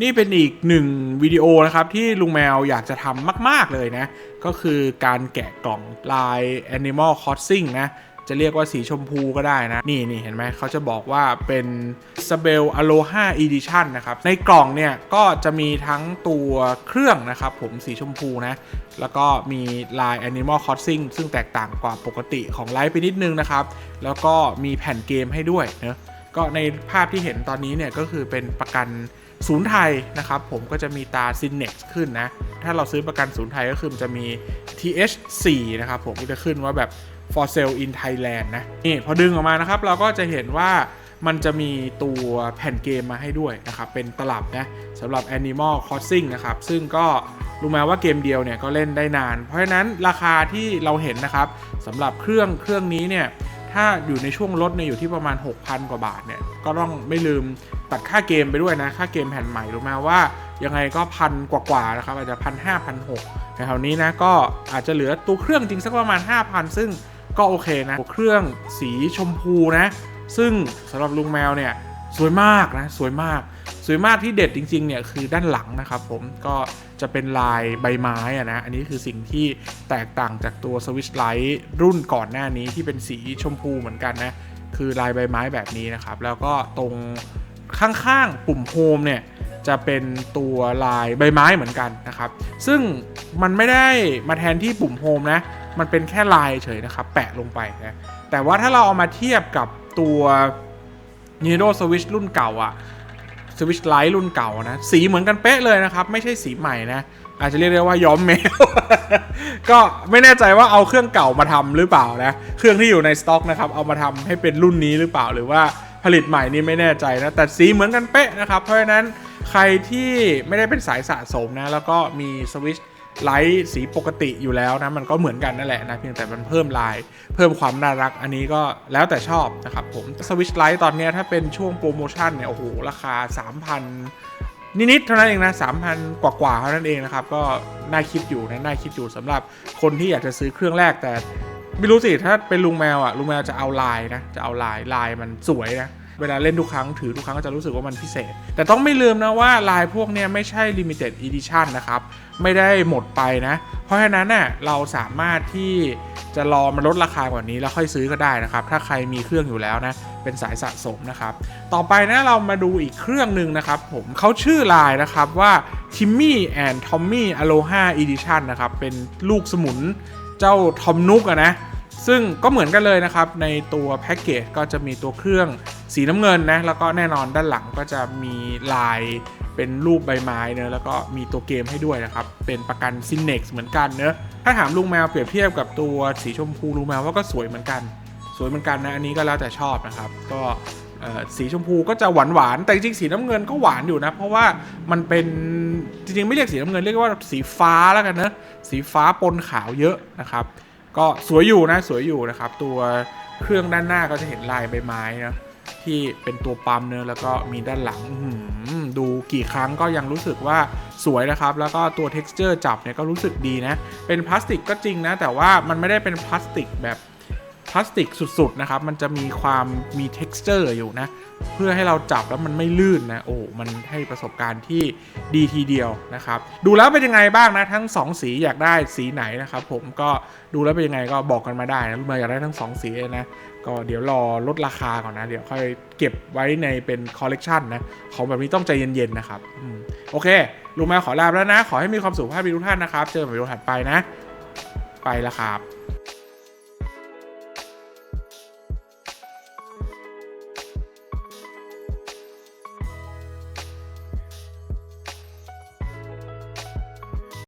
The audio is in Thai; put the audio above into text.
นี่เป็นอีกหนึ่งวิดีโอนะครับที่ลุงแมวอยากจะทำมาก ๆ เลยนะ ก็คือการแกะกล่องลาย Animal Crossing นะ จะเรียกว่าสีชมพูก็ได้นะ นี่นี่เห็นไหมเขาจะบอกว่าเป็น s a b e l Aloha Edition นะครับ ในกล่องเนี่ย ก็จะมีทั้งตัวเครื่องนะครับผมสีชมพูนะ แล้วก็มีลาย Animal Crossing ซึ่งแตกต่างกว่าปกติของไลฟ์ไปนิดนึงนะครับ แล้วก็มีแผ่นเกมให้ด้วยเนะก็ในภาพที่เห็นตอนนี้เนี่ยก็คือเป็นประกัน ศูนย์ไทยนะครับผมก็จะมีตา s y n n e x ขึ้นนะ ถ้าเราซื้อประกันศูนย์ไทยก็คือมันจะมี TH4 นะครับผมก็จะขึ้นว่าแบบ for sale in Thailand นะนี่พอดึงออกมานะครับ เราก็จะเห็นว่ามันจะมีตัวแผ่นเกมมาให้ด้วยนะครับ เป็นตลับนะสำหรับ Animal Crossing นะครับ ซึ่งก็รู้ไหมว่าเกมเดียวเนี่ยก็เล่นได้นาน เพราะฉะนั้นราคาที่เราเห็นนะครับสำหรับเครื่องเครื่องนี้เนี่ยถ้าอยู่ในช่วงลดเนี่ยอยู่ที่ประมาณ 6,000 กว่าบาทเนี่ยก็ต้องไม่ลืม ตัดค่าเกมไปด้วยนะ ค่าเกมแผ่นใหม่รู้ไหมว่า ยังไงก็พันกว่าๆนะครับอาจจะพันห้าพันหกแถวๆนี้นะก็อาจจะเหลือตัวเครื่องจริงสักประมาณ 5,000 ซึ่งก็โอเคนะตัวเครื่องสีชมพูนะ ซึ่งสำหรับลุงแมวเนี่ยสวยมากนะสวยมาก สวยมากที่เด็ดจริงๆเนี่ยคือด้านหลังนะครับผมก็จะเป็นลายใบไม้อะนะ อันนี้คือสิ่งที่แตกต่างจากตัว Switch Lite รุ่นก่อนหน้านี้ที่เป็นสีชมพูเหมือนกันนะ คือลายใบไม้แบบนี้นะครับ แล้วก็ตรง ข้างๆ ปุ่มโฮมเนี่ยจะเป็นตัวลายใบไม้เหมือนกันนะครับ ซึ่งมันไม่ได้มาแทนที่ปุ่มโฮมนะ มันเป็นแค่ลายเฉยนะครับ แปะลงไปนะ แต่ว่าถ้าเราเอามาเทียบกับตัว Nintendo Switch รุ่นเก่าอะ Switch Lite รุ่นเก่านะ สีเหมือนกันเป๊ะเลยนะครับ ไม่ใช่สีใหม่นะ อาจจะเรียกได้ว่าย้อมแมว ก็ไม่แน่ใจว่าเอาเครื่องเก่ามาทำหรือเปล่านะ เครื่องที่อยู่ในสต็อกนะครับ เอามาทำให้เป็นรุ่นนี้หรือเปล่าหรือว่า ผลิตใหม่นี่ไม่แน่ใจนะ แต่สีเหมือนกันเป๊ะนะครับ เพราะฉะนั้นใครที่ไม่ได้เป็นสายสะสมนะ แล้วก็มี Switch ไลท์สีปกติอยู่แล้วนะ มันก็เหมือนกันนั่นแหละนะ เพียงแต่มันเพิ่มลาย เพิ่มความน่ารักอันนี้ก็แล้วแต่ชอบนะครับผมสวิชไลท์ตอนนี้ถ้าเป็นช่วงโปรโมชั่นเนี่ย โอ้โห ราคา 3,000 นิดๆเท่านั้นเองนะ 3,000 กว่าๆเท่านั้นเองนะครับ ก็น่าคิดอยู่นะ น่าคิดอยู่สำหรับคนที่อยากจะซื้อเครื่องแรกแต่ ไม่รู้สิถ้าเป็นลุงแมวอะลุงแมวจะเอาลายนะจะเอาลายลายมันสวยนะเวลาเล่นทุกครั้งถือทุกครั้งก็จะรู้สึกว่ามันพิเศษ แต่ต้องไม่ลืมนะว่าลายพวกนี้ไม่ใช่ limited edition นะครับ ไม่ได้หมดไปนะ เพราะฉะนั้นน่ะเราสามารถที่ จะรอมันลดราคากว่านี้แล้วค่อยซื้อก็ได้นะครับ ถ้าใครมีเครื่องอยู่แล้วนะ เป็นสายสะสมนะครับ ต่อไปนะเรามาดูอีกเครื่องหนึ่งนะครับ ผมเขาชื่อลายนะครับว่า Timmy and Tommy Aloha Edition นะครับ เป็นลูกสมุนเจ้าทอมนุกอะนะซึ่งก็เหมือนกันเลยนะครับ ในตัวแพ็กเกจก็จะมีตัวเครื่องสีน้ำเงินนะ แล้วก็แน่นอนด้านหลังก็จะมีลายเป็นรูปใบไม้เนอะแล้วก็มีตัวเกมให้ด้วยนะครับ เป็นประกันซินเน็กเหมือนกันเนอะ ถ้าถามลุงแมวเปรียบเทียบกับตัวสีชมพูลุงแมวว่าก็สวยเหมือนกัน สวยเหมือนกันนะอันนี้ก็แล้วแต่ชอบนะครับ ก็สีชมพูก็จะหวานหวานๆแต่จริงสีน้ำเงินก็หวานอยู่นะ เพราะว่ามันเป็นจริงๆไม่เรียกสีน้ำเงินเรียกว่าสีฟ้าแล้วกันเนะสีฟ้าปนขาวเยอะนะครับ ก็สวยอยู่นะสวยอยู่นะครับ ตัวเครื่องด้านหน้าก็จะเห็นลายใบไม้นะที่เป็นตัวปั๊มเนอแล้วก็มีด้านหลังอื กี่ครั้งก็ยังรู้สึกว่าสวยนะครับ แล้วก็ตัว t e x t อร์จับเนี่ยก็รู้สึกดีนะ เป็นพลาสติกก็จริงนะ แต่ว่ามันไม่ได้เป็นพลาสติกแบบ พลาสติกสุดๆนะครับ มันจะมีความมี t e x t อร์อยู่นะ เพื่อให้เราจับแล้วมันไม่ลื่นนะ โอ้ มันให้ประสบการณ์ที่ดีทีเดียวนะครับ ดูแล้วเป็นยังไงบ้างนะ ทั้ง 2 สีอยากได้สีไหนนะครับผมก็ดูแล้วเป็นยังไงก็บอกกันมาได้นะลูกมาอยากได้ทั้ง 2 สีเลยนะ ก็เดี๋ยวรอลดราคาก่อนนะ เดี๋ยวค่อยเก็บไว้ในเป็นคอลเลกชันนะ ของแบบนี้ต้องใจเย็นๆนะครับอโอเคลุงมวขอลาแล้วนะ ขอให้มีความสุขภาพดีทุกท่านนะครับ เจอกันใหม่วิดีโอถัดไปนะ ไปแล้วครับ